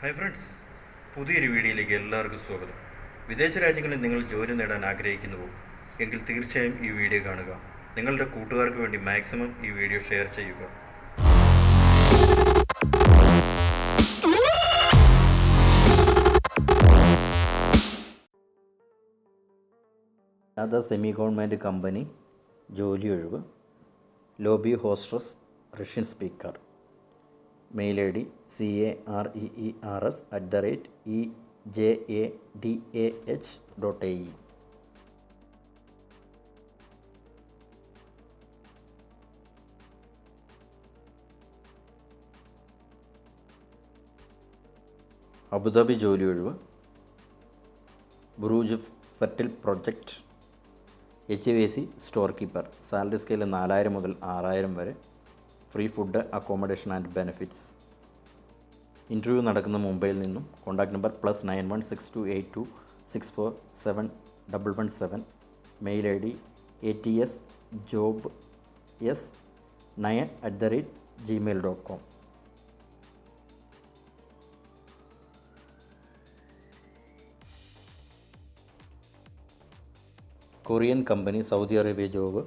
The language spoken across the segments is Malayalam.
ഹായ് ഫ്രണ്ട്സ് പുതിയൊരു വീഡിയോയിലേക്ക് എല്ലാവർക്കും സ്വാഗതം. വിദേശ രാജ്യങ്ങളിൽ നിങ്ങൾ ജോലി നേടാൻ ആഗ്രഹിക്കുന്നുവോ? എങ്കിൽ തീർച്ചയായും ഈ വീഡിയോ കാണുക. നിങ്ങളുടെ കൂട്ടുകാർക്ക് വേണ്ടി മാക്സിമം ഈ വീഡിയോ ഷെയർ ചെയ്യുക. അത സെമി ഗവൺമെന്റ് കമ്പനി ജോലി ഒഴിവ്. Lobby hostess Russian speaker mail I D C A R E E R S at the rate E J A D A H dot A E Abu Dhabi ജോലി ഒഴിവ്. ബ്രൂജ് fertile project H V A C store keeper salary scale നാലായിരം മുതൽ ആറായിരം വരെ. Free food accommodation and benefits. Interview നടക്കുന്ന മുംബൈയിൽ നിന്നും contact number plus nine one six two eight two six four seven double one seven. Mail I D A T S job S nine at the rate Gmail dot com. Korean company Saudi Arabia job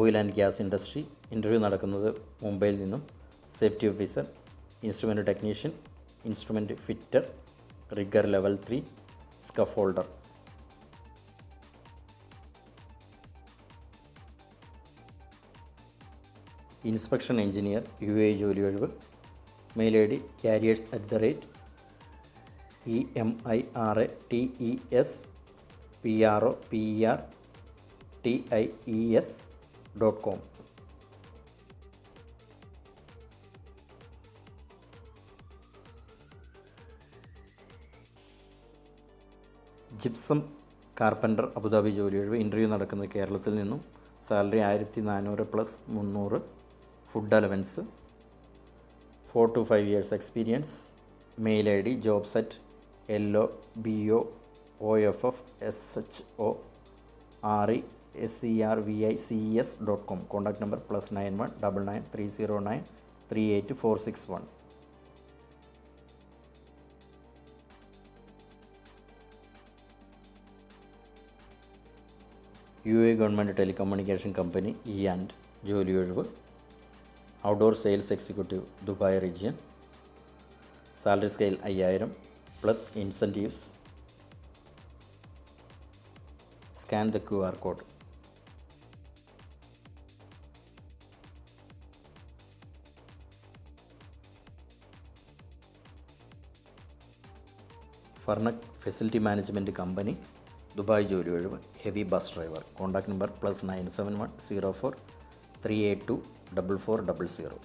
oil and gas industry interview നടക്കുന്നത് മുംബൈയിൽ നിന്നും. Safety officer instrument technician instrument fitter rigger level three scaffolder. Inspection engineer U A ജോലി ഒഴിവ്. Mail I D careers at the rate E M I R A T E S P R O P E R T I E S dot com. Gypsum carpenter Abu Dhabi ജോലി ഒഴിവ് ഇന്റർവ്യൂ നടക്കുന്നത് കേരളത്തിൽ നിന്നും സാലറി ആയിരത്തി നാനൂറ് പ്ലസ് മുന്നൂറ് food allowance four to five years experience mail I D job set L O B O O F F S H O R E S C R V I C S dot com contact number plus nine one double nine three zero nine three eight four six one U A government telecommunication company E and ജോലി ഒഴിവ് outdoor sales executive Dubai region salary scale അയ്യായിരം plus incentives scan the Q R code. Farnek facility management company Dubai ജോലി ഒഴിവ്. Heavy bus driver. Contact number plus nine seven one zero four three eight two double four double zero.